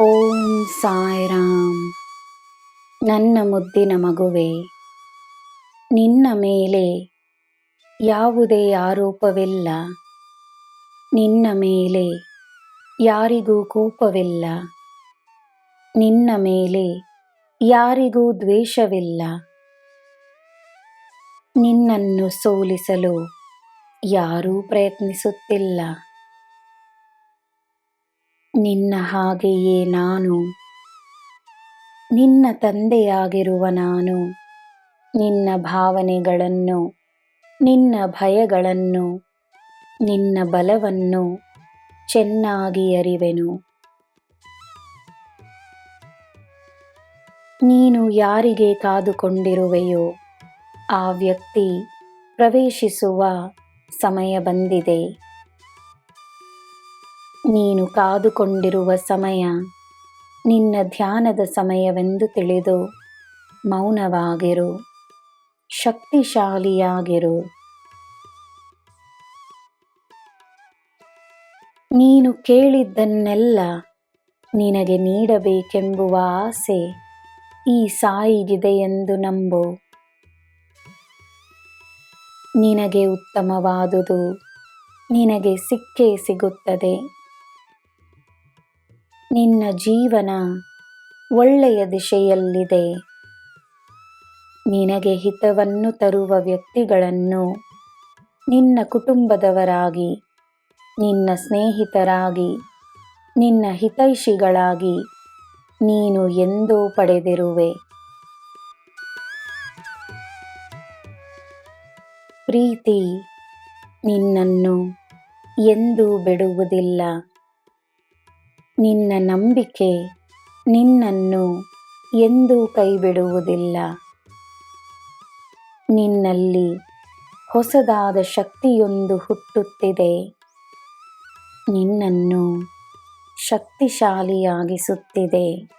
ಓಂ ಸಾಯಿರಾಮ್. ನನ್ನ ಮುದ್ದಿನ ಮಗುವೆ, ನಿನ್ನ ಮೇಲೆ ಯಾವುದೇ ಆರೋಪವಿಲ್ಲ. ನಿನ್ನ ಮೇಲೆ ಯಾರಿಗೂ ಕೋಪವಿಲ್ಲ. ನಿನ್ನ ಮೇಲೆ ಯಾರಿಗೂ ದ್ವೇಷವಿಲ್ಲ. ನಿನ್ನನ್ನು ಸೋಲಿಸಲು ಯಾರೂ ಪ್ರಯತ್ನಿಸುತ್ತಿಲ್ಲ. ನಿನ್ನ ಹಾಗೆಯೇ ನಾನು. ನಿನ್ನ ತಂದೆಯಾಗಿರುವ ನಾನು. ನಿನ್ನ ಭಾವನೆಗಳನ್ನು, ನಿನ್ನ ಭಯಗಳನ್ನು, ನಿನ್ನ ಬಲವನ್ನು ಚೆನ್ನಾಗಿ ಅರಿವೆನು. ನೀನು ಯಾರಿಗೆ ಕಾದುಕೊಂಡಿರುವೆಯೋ, ಆ ವ್ಯಕ್ತಿ ಪ್ರವೇಶಿಸುವ ಸಮಯ ಬಂದಿದೆ. ನೀನು ಕಾದುಕೊಂಡಿರುವ ಸಮಯ, ನಿನ್ನ ಧ್ಯಾನದ ಸಮಯವೆಂದು ತಿಳಿದು ಮೌನವಾಗಿರು, ಶಕ್ತಿಶಾಲಿಯಾಗಿರು. ನೀನು ಕೇಳಿದ್ದನ್ನೆಲ್ಲ ನಿನಗೆ ನೀಡಬೇಕೆಂಬುವ ಆಸೆ ಈ ಸಾಯಿಗಿದೆ ಎಂದು ನಂಬು. ನಿನಗೆ ಉತ್ತಮವಾದುದು, ನಿನಗೆ ಸಿಕ್ಕೇ ಸಿಗುತ್ತದೆ. ನಿನ್ನ ಜೀವನ ಒಳ್ಳೆಯ ದಿಶೆಯಲ್ಲಿದೆ. ನಿನಗೆ ಹಿತವನ್ನು ತರುವ ವ್ಯಕ್ತಿಗಳನ್ನು ನಿನ್ನ ಕುಟುಂಬದವರಾಗಿ, ನಿನ್ನ ಸ್ನೇಹಿತರಾಗಿ, ನಿನ್ನ ಹಿತೈಷಿಗಳಾಗಿ ನೀನು ಎಂದೂ ಪಡೆದಿರುವೆ. ಪ್ರೀತಿ ನಿನ್ನನ್ನು ಎಂದೂ ಬಿಡುವುದಿಲ್ಲ. ನಿನ್ನ ನಂಬಿಕೆ ನಿನ್ನನ್ನು ಎಂದೂ ಕೈಬಿಡುವುದಿಲ್ಲ. ನಿನ್ನಲ್ಲಿ ಹೊಸದಾದ ಶಕ್ತಿಯೊಂದು ಹುಟ್ಟುತ್ತಿದೆ. ನಿನ್ನನ್ನು ಶಕ್ತಿಶಾಲಿಯಾಗಿಸುತ್ತಿದೆ.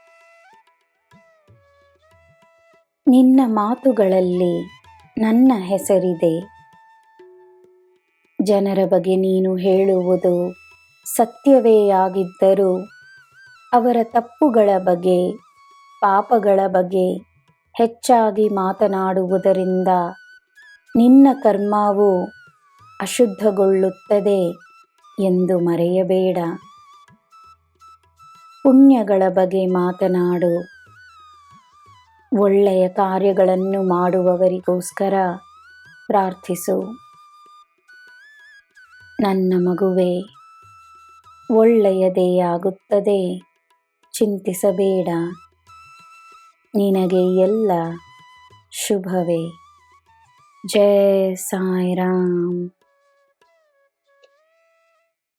ನಿನ್ನ ಮಾತುಗಳಲ್ಲಿ ನನ್ನ ಹೆಸರಿದೆ. ಜನರ ಬಗ್ಗೆ ನೀನು ಹೇಳುವುದು ಸತ್ಯವೇ ಆಗಿದ್ದರೂ ಅವರ ತಪ್ಪುಗಳ ಬಗ್ಗೆ, ಪಾಪಗಳ ಬಗ್ಗೆ ಹೆಚ್ಚಾಗಿ ಮಾತನಾಡುವುದರಿಂದ ನಿನ್ನ ಕರ್ಮವು ಅಶುದ್ಧಗೊಳ್ಳುತ್ತದೆ ಎಂದು ಮರೆಯಬೇಡ. ಪುಣ್ಯಗಳ ಬಗ್ಗೆ ಮಾತನಾಡು. ಒಳ್ಳೆಯ ಕಾರ್ಯಗಳನ್ನು ಮಾಡುವವರಿಗೋಸ್ಕರ ಪ್ರಾರ್ಥಿಸು. ನನ್ನ ಮಗುವೆ, ಒಳ್ಳೆಯದೇ ಆಗುತ್ತದೆ. ಚಿಂತಿಸಬೇಡ. ನಿನಗೆ ಎಲ್ಲ ಶುಭವೇ. ಜಯ ಸಾಯಿರಾಮ್.